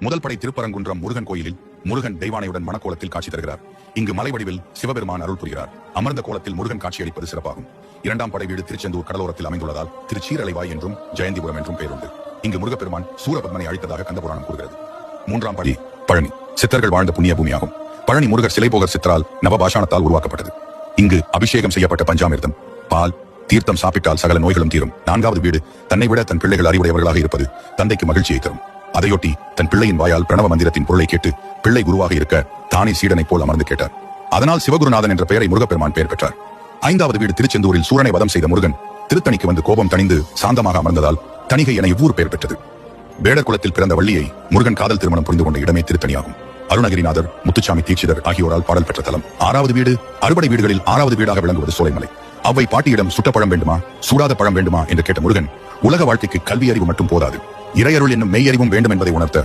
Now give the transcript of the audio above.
முதல் படை திருப்பரங்குன்றம் முருகன் கோயிலில் முருகன் தெய்வானையுடன் மணக்கோலத்தில் காட்சி தருகிறார். இங்கு மலை வடிவில் சிவபெருமான் அருள் புரிகிறார். அமர்ந்த கோலத்தில் முருகன் காட்சியளிப்பது சிறப்பாகும். இரண்டாம் படை வீடு திருச்செந்தூர் கடலோரத்தில் அமைந்துள்ளதால் திருச்சீரலைவாய் என்றும் ஜெயந்திபுரம் என்றும் பெயருண்டு. இங்கு முருகப்பெருமான் சூரபத்மனை அழித்ததாக கந்தபுராணம் கூறுகிறது. மூன்றாம் படி பழனி. சித்தர்கள் வாழ்ந்த புண்ணிய பூமியாகும். பழனி முருகர் சிலைபோகர் சித்தரால் நவபாஷாணத்தால் உருவாக்கப்பட்டது. இங்கு அபிஷேகம் செய்யப்பட்ட பஞ்சாமிர்தம். பால் தீர்த்தம் சாப்பிட்டால் சகல நோய்களும் தீரும். நான்காவது வீடு தன்னை விட தன் பிள்ளைகள் அறிவுடையவர்களாக இருப்பது தந்தைக்கு மகிழ்ச்சியை தரும். அதையொட்டி தன் பிள்ளையின் வாயால் பிரணவ மந்திரத்தின் பொருளை கேட்டு பிள்ளை குருவாக இருக்க தானே சீடனைப் போல் அமர்ந்து கேட்டார். அதனால் சிவகுருநாதன் என்ற பெயரை முருகப்பெருமான் பெயர் பெற்றார். ஐந்தாவது வீடு திருச்செந்தூரில் சூரனை வதம் செய்த முருகன் திருத்தணிக்கு வந்து கோபம் தணிந்து சாந்தமாக அமர்ந்ததால் தணிகை என இவ்வூர் பெயர் பெற்றது. வேடர் குலத்தில் பிறந்த வள்ளியை முருகன் காதல் திருமணம் புரிந்து கொண்ட இடமே திருத்தணியாகும். அருணகிரிநாதர் முத்துச்சாமி தீட்சிதர் ஆகியோரால் பாடல் பெற்ற தலம். ஆறாவது வீடு அறுபடை வீடுகளில் ஆறாவது வீடாக விளங்குவது சோலைமலை. அவ்வை பாட்டியிடம் சுட்ட பழம் வேண்டுமா சூடாத பழம் வேண்டுமா என்று கேட்ட முருகன் உலக வாழ்க்கைக்கு கல்வி அறிவு மட்டும் போதாது. இறையருள் என்னும் மெய்யறிவும் வேண்டும் என்பதை உணர்த்த